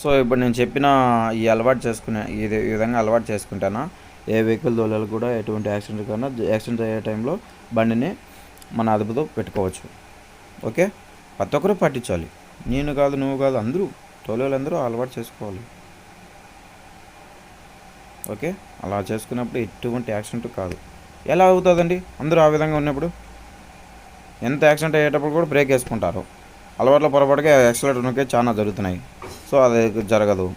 So ఇప్పుడు నేను చెప్పిన ఈ అలవాటు చేసుకునే ఇది ఈ విధంగా అలవాటు చేసుకుంటానా ఏ వెహికల్ దోళాలు కూడా ఎటువంటి యాక్సిడెంట్ కన్నా యాక్సిడెంట్ అయ్యే టైంలో బండిని మన అదుపుతో పెట్టుకోవచ్చు. ఓకే? ప్రతి ఒక్కరూ పట్టించాలి నేను కాదు నువ్వు కాదు అందరూ తోలేవాళ్ళందరూ అలవాటు చేసుకోవాలి. ఓకే? అలా చేసుకున్నప్పుడు ఎటువంటి యాక్సిడెంట్ కాదు. ఎలా అవుతుందండి? అందరూ ఆ విధంగా ఉన్నప్పుడు? ఎంత యాక్సిడెంట్ అయ్యేటప్పుడు కూడా బ్రేక్ వేసుకుంటారు. అలవాట్ల పొరపాటుగా యాక్సిడెంట్ నొక్కే చాలా జరుగుతున్నాయి. సో అది జరగదు.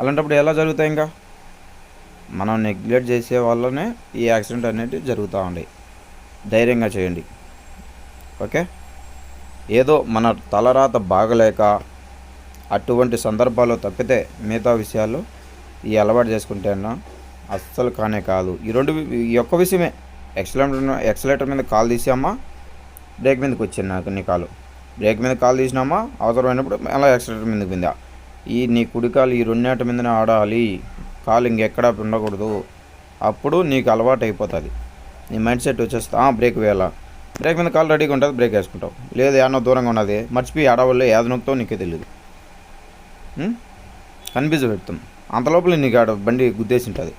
అలాంటప్పుడు ఎలా జరుగుతాయి ఇంకా? మనం నెగ్లెక్ట్ చేసే వల్లనే ఈ యాక్సిడెంట్ అనేది జరుగుతూ ఉంటాయి ధైర్యంగా చేయండి. ఓకే? ఏదో మన తలరాత బాగలేక అటువంటి సందర్భాలు తప్పితే మిగతా విషయాల్లో ఈ అలవాటు చేసుకుంటే అన్న అస్సలు కానే కాదు. ఈ రెండు ఈ ఒక్క విషయమే. ఎక్సలేటర్ ఎక్సలేటర్ మీద కాల్ తీసామా బ్రేక్ మీదకి వచ్చింది నాకు నీ కాలు. బ్రేక్ మీద కాల్ తీసినామా? అవసరమైనప్పుడు అలా ఎక్సలేటర్ మీదకి పిందా ఈ నీ కుడికాలు ఈ రెండేట మీదనే ఆడాలి. కాలు ఇంకెక్కడా ఉండకూడదు. అప్పుడు నీకు అలవాటు అయిపోతుంది నీ మైండ్ సెట్ వచ్చేస్తా బ్రేక్ వేయాలా? బ్రేక్ మీద కాలు రెడీగా ఉంటుంది బ్రేక్ వేసుకుంటావు. లేదు ఏమన్నా దూరంగా ఉన్నది మర్చిపోయి ఆడవాళ్ళు ఏది నొక్కుతావు నీకే తెలియదు కన్ఫ్యూజ్ పెడతాం. అంతలోపల నీకు ఆడ బండి గుద్దేసి ఉంటుంది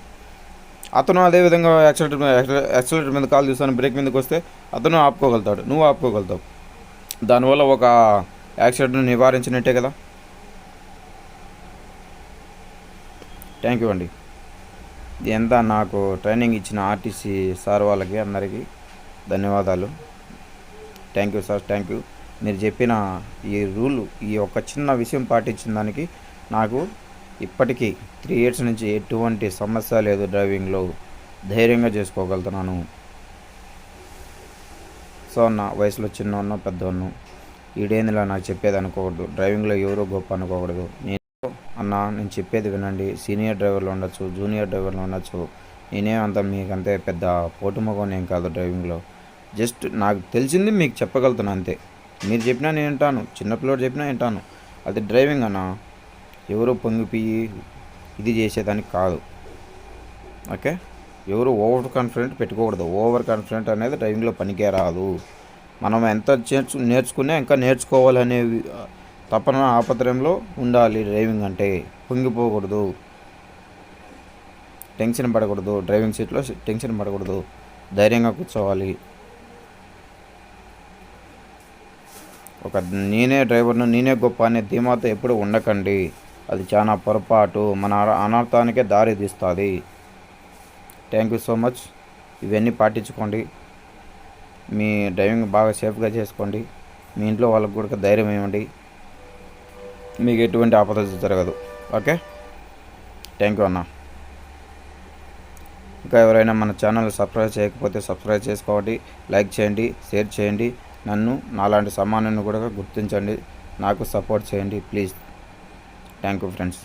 అతను అదేవిధంగా యాక్సిలేటర్ యాక్సిలేటర్ మీద కాల్ తీస్తాను బ్రేక్ మీదకి వస్తే అతను ఆపుకోగలుగుతాడు. నువ్వు ఆపుకోగలుగుతావు. దానివల్ల ఒక యాక్సిడెంట్ను నివారించినట్టే కదా? థ్యాంక్ యూ అండి. ఎంత నాకు ట్రైనింగ్ ఇచ్చిన ఆర్టీసీ సార్ వాళ్ళకి అందరికీ ధన్యవాదాలు. Thank you sir thank you. మీరు చెప్పిన ఈ రూల్ ఈ ఒక చిన్న విషయం పాటించిన దానికి నాకు ఇప్పటికీ త్రీ ఇయర్స్ నుంచి ఎటువంటి సమస్య లేదు డ్రైవింగ్లో ధైర్యంగా చేసుకోగలుగుతున్నాను. సో నా వయసులో చిన్నవాడినో పెద్దవాడినో ఈడేందిలా నాకు చెప్పేది అనుకోకూడదు డ్రైవింగ్లో ఎవరో గొప్ప అనుకోకూడదు. నేను అన్న నేను చెప్పేది వినండి. సీనియర్ డ్రైవర్లు ఉండొచ్చు జూనియర్ డ్రైవర్లు ఉండొచ్చు. నేనే అంత మీకంతే పెద్ద పోటుమొగం ఏం కాదు డ్రైవింగ్లో. జస్ట్ నాకు తెలిసింది మీకు చెప్పగలుగుతాను అంతే. మీరు చెప్పినా నేను వింటాను. చిన్నపిల్లడు చెప్పినా వింటాను. అది డ్రైవింగ్ అన్న. ఎవరు పొంగిపోయి ఇది చేసేదానికి కాదు. ఓకే? ఎవరు ఓవర్ కాన్ఫిడెంట్ పెట్టుకోకూడదు. ఓవర్ కాన్ఫిడెంట్ అనేది డ్రైవింగ్లో పనికే రాదు మనం ఎంత నేర్చు నేర్చుకున్నా ఇంకా నేర్చుకోవాలనే తపన ఆపత్రంలో ఉండాలి. డ్రైవింగ్ అంటే పొంగిపోకూడదు. టెన్షన్ పడకూడదు. డ్రైవింగ్ సీట్లో టెన్షన్ పడకూడదు. ధైర్యంగా కూర్చోవాలి. ఒక నేనే డ్రైవర్ను నేనే గొప్ప అనే ధీమాతో ఎప్పుడు ఉండకండి. అది చాలా పొరపాటు. మన అనర్థానికే దారి తీస్తుంది. Thank you so much. ఇవన్నీ పాటించుకోండి. మీ డ్రైవింగ్ బాగా సేఫ్గా చేసుకోండి. మీ ఇంట్లో వాళ్ళకు కూడా ధైర్యం ఇవ్వండి. మీకు ఎటువంటి ఆపద జరగదు. ఓకే? థ్యాంక్ యూ అన్న. ఇంకా ఎవరైనా మన ఛానల్ సబ్స్క్రైబ్ చేయకపోతే సబ్స్క్రైబ్ చేసుకోండి లైక్ చేయండి షేర్ చేయండి. నన్ను నాలాంటి సమానాన్ని కూడా గుర్తించండి. నాకు సపోర్ట్ చేయండి ప్లీజ్ థ్యాంక్ యూ ఫ్రెండ్స్